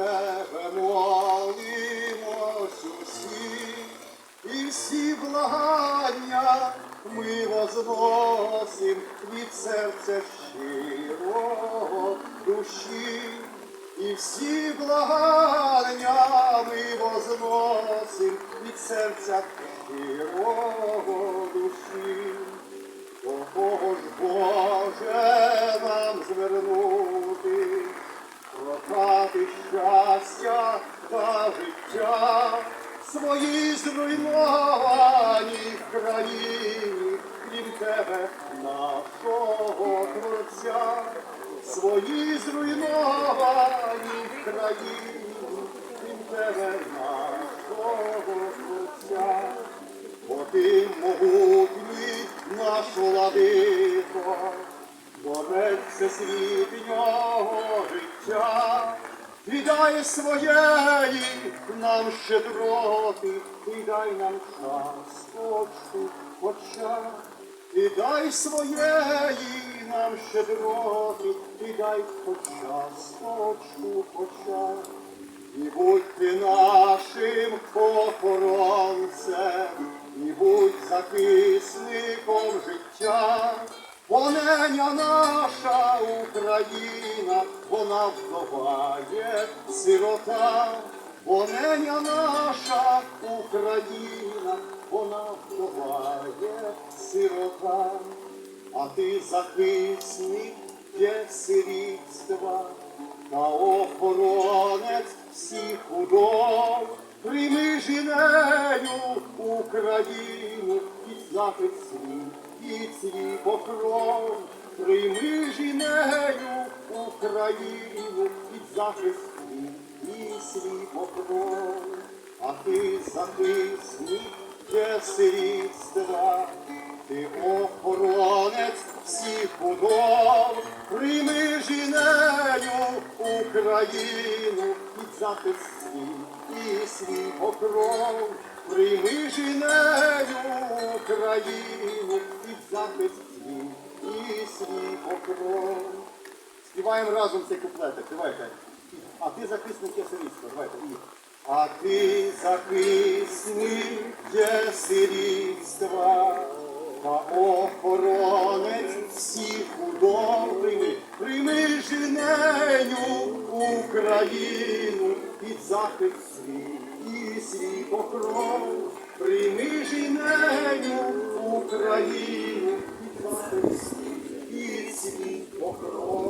тебе молимось усі, і всі благання ми возносим від серця щирого душі, і всі благання ми возносим від серця щирого душі. Щастя та життя, свої зруйновані країні, крім тебе, нашого Творця, свої зруйновані країни, крім тебе, нашого Творця. Бо ти могутній наш владико, Творець всесвітнього життя, ти дай своєї нам щедроти, ти дай нам час очку очах, ти дай своєї нам щедроти, ти дай час очку очах. І будь ти нашим охоронцем, і будь захисником життя, Поненя наша Україна, вона вдоває сирота, Поненя наша Україна, вона вдоває сирота, а ти захисник є сирітства та охоронець всіх удов, прийми жінею Україну і захист свій, і свій покров, прийми жінею Україну і захист і свій покров, а ти захисник є сирітства, ти охоронець всіх будов, прийми жінею Україну під захист і свій покров, прийми жінею Україну під захист свій і свій покров. Співаємо разом цей куплетик, давайте. А ти захисник є сирітства, давайте. І. А ти захисник є та охоронець всіх удов прийми, прийми жінею Україну під захист свій і свій покров, прийми України, і свій покров.